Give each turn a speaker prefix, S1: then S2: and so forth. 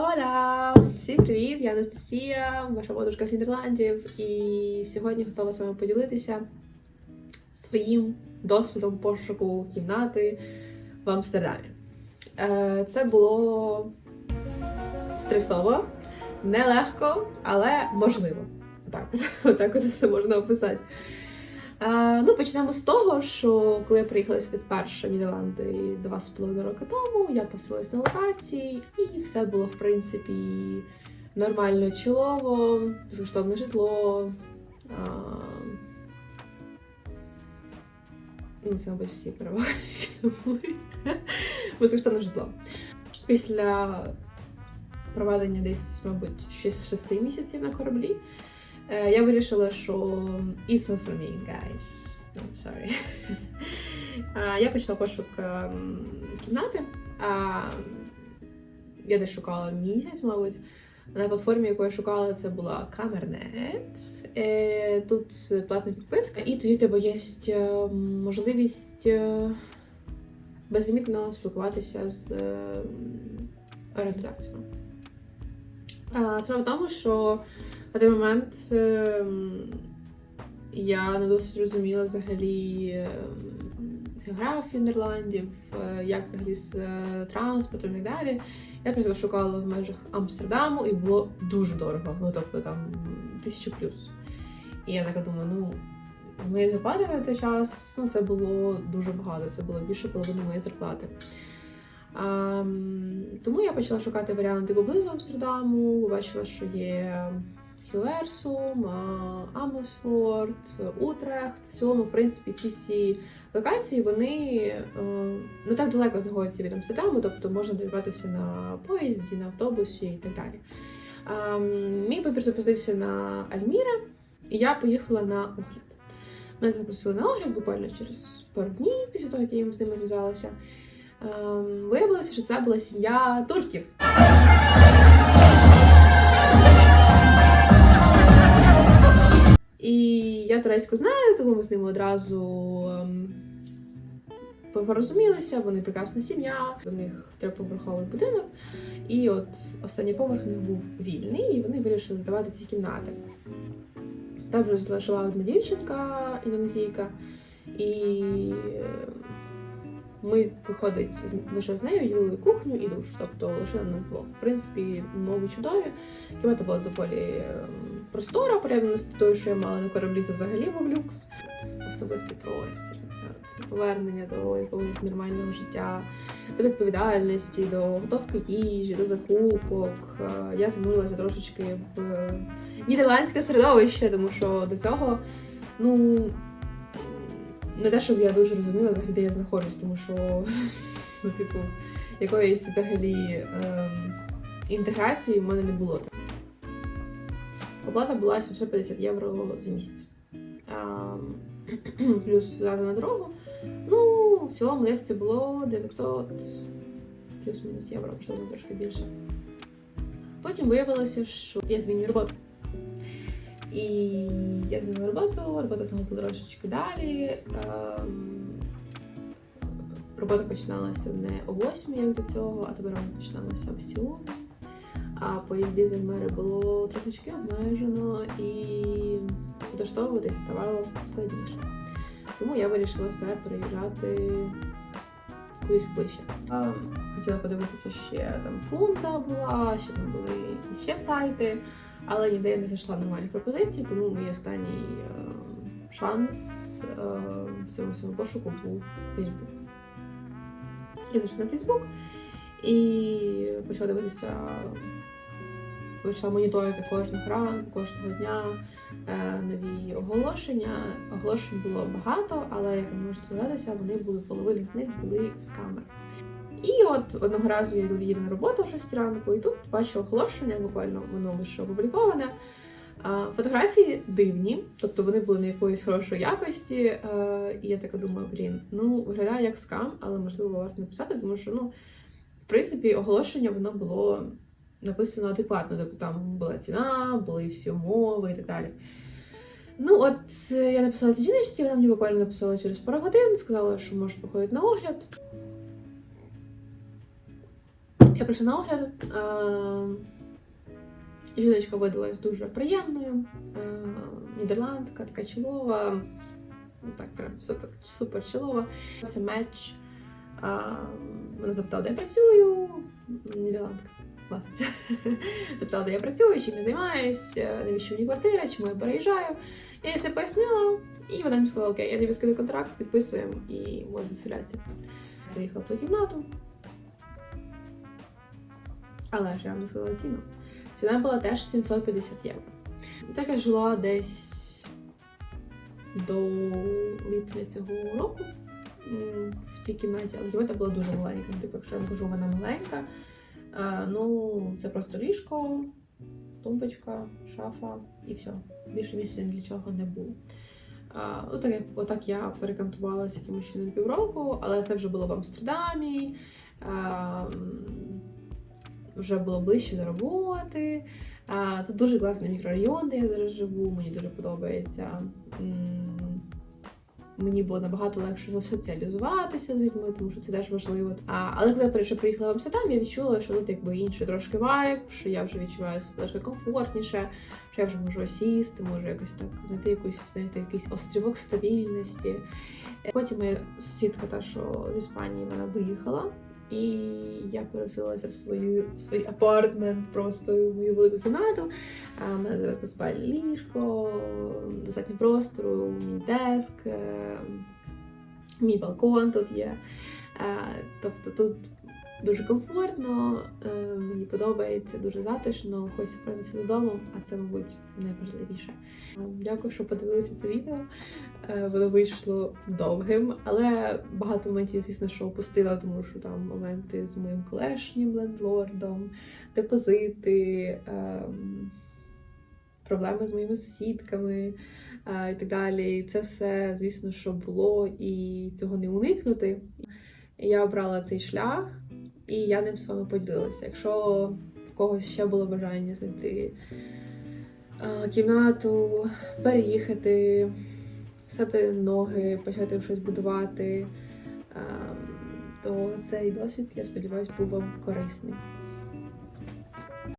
S1: Оля! Всім привіт! Я Анастасія, ваша подружка з Нідерландів, і сьогодні готова з вами поділитися своїм досвідом пошуку кімнати в Амстердамі. Е, Це було стресово, нелегко, але можливо. Отак, от- отак от все можна описати. Е, ну, почнемо з того, що коли я приїхала сюди вперше в Нідерланди два з половиною роки тому, я поселилась на локації, і все було, в принципі, нормально чолово, безкоштовне житло. А, ну, це, мабуть, всі переваги, які були. Безкоштовне житло. Після проведення десь, мабуть, 6 місяців на кораблі. Е, Я вирішила, що it's not for me, guys. I'm sorry. Я почала пошук ем, кімнати. Я десь шукала місяць, мабуть. На платформі, яку я шукала, це була Камернет. Тут платна підписка, і тоді у тебе є е, можливість е, безлімітно спілкуватися з орендодавцями. Справа в тому, що на той момент ем, я не досить розуміла взагалі ем, географію Нідерландів, е, як взагалі з е, транспортом і далі. Я просто шукала в межах Амстердаму і було дуже дорого. Ну тобто там тисячу плюс. І я така думаю, ну. Мої зарплати на той час ну, це було дуже багато, це було більше половини моєї зарплати. А, тому я почала шукати варіанти поблизу Амстердаму, побачила, що є Хілерсум, Амосфорд, Утрехт. Цілому, в принципі, ці всі локації вони не так далеко знаходяться від Амстердаму, тобто можна добиратися на поїзді, на автобусі і так далі. Мій вибір запустився на Альміра, і я поїхала на огляд. Мене запросили на огляд буквально через пару днів після того, як я їм з ними зв'язалася. Ем, Виявилося, що це була сім'я турків. І я турецьку знаю, тому ми з ними одразу ем, порозумілися, вони прекрасна сім'я, у них трьохповерховий будинок. І от останній поверх у них був вільний, і вони вирішили здавати ці кімнати. Там вже жила одна дівчинка, індонезійка, і ми, виходить, лише з нею ділили кухню і душ, тобто лише на нас двох. В принципі, умови чудові. Кімната була доволі ем, простора, порівняно з тою, що я мала на кораблі, це взагалі був люкс. Особистий простір, це повернення до якогось нормального життя, до відповідальності, до готовки їжі, до закупок. Е, Я занурилася трошечки в нідерландське середовище, тому що до цього, ну. Не те, щоб я дуже розуміла, взагалі, де я знаходжусь, тому що, ну, типу, якоїсь взагалі ем, інтеграції в мене не було. Оплата була 750 євро за місяць. Плюс взяти на дорогу. Ну, в цілому десь це було 900 плюс-мінус євро, можливо, трошки більше. Потім виявилося, що я змінюю роботу. І я змінила роботу, робота знаходила трошечки далі. Робота починалася не о 8, як до цього, а тепер вона починалася о 7. А поїздів з Ельмери було трошечки обмежено і підлаштовуватись ставало складніше. Тому я вирішила сюди переїжджати кудись ближче. Хотіла подивитися ще там фунта була, ще там були ще сайти, але ніде я не знайшла нормальних пропозицій, тому мій останній ем, шанс ем, в цьому всьому пошуку був Фейсбук. Я зайшла на Фейсбук і почала дивитися, почала моніторити кожного ранку, кожного дня е, нові оголошення. Оголошень було багато, але як ви можете здогадатися, вони були половина з них були з камер. І от одного разу я йду їду на роботу в 6 ранку, і тут бачу оголошення, буквально воно лише опубліковане. Фотографії дивні, тобто вони були не якоїсь хорошої якості. е, І я така думаю, блін, ну виглядає як скам, але можливо варто написати, тому що ну, в принципі, оголошення воно було написано адекватно, тобто там була ціна, були всі умови і так далі. Ну, от е, я написала цій жіночці, вона мені буквально написала через пару годин, сказала, що може походити на огляд. Я прийшла на огляд. Е, Жіночка видалась дуже приємною, е, нідерландка, така чолова. Так, прям все так супер чолова. Це меч. Вона запитала, де я працюю. Нідерландка. Це. Запитала, де я працюю, чим я займаюсь, е, навіщо мені квартира, чому я переїжджаю. Я їй все пояснила, і вона мені сказала, окей, я тобі скидаю контракт, підписуємо і можеш заселятися. Заїхала в ту кімнату. Але ж я вам не сказала ціну. Ціна була теж 750 євро. Так я жила десь до липня цього року в цій кімнаті, але кімната була дуже маленька. Ну, Типу, якщо я кажу, вона маленька. Е, ну, це просто ліжко, тумбочка, шафа і все. Більше місця для чого не було. Отак, я- отак я перекантувалася якимось чином півроку, але це вже було в Амстердамі. Вже було ближче до роботи. Тут дуже класний мікрорайон, де я зараз живу, мені дуже подобається. Мені було набагато легше соціалізуватися з людьми, тому що це теж важливо. А, але коли я приїхала в Амстердам, я відчула, що тут якби інший трошки вайб, що я вже відчуваю себе трошки комфортніше, що я вже можу сісти, можу якось так знайти якусь знаєте, якийсь острівок стабільності. Потім моя сусідка, та що з Іспанії, вона виїхала. І я переселилася в свою в свій апартмент, просто в мою велику кімнату. У мене зараз двоспальне ліжко, достатньо простору, мій деск, е, мій балкон тут є. Е, Тобто тут дуже комфортно, е, мені подобається, дуже затишно, хочеться повернутися додому, а це, мабуть, найважливіше. Дякую, що подивилися це відео. Воно вийшло довгим, але багато моментів, звісно, що опустила, тому що там моменти з моїм колишнім лендлордом, депозити, ем, проблеми з моїми сусідками і так далі. Це все, звісно, що було, і цього не уникнути. Я обрала цей шлях, і я ним з вами поділилася. Якщо в когось ще було бажання знайти кімнату, переїхати, стати ноги, почати щось будувати, то цей досвід, я сподіваюся, був вам корисний.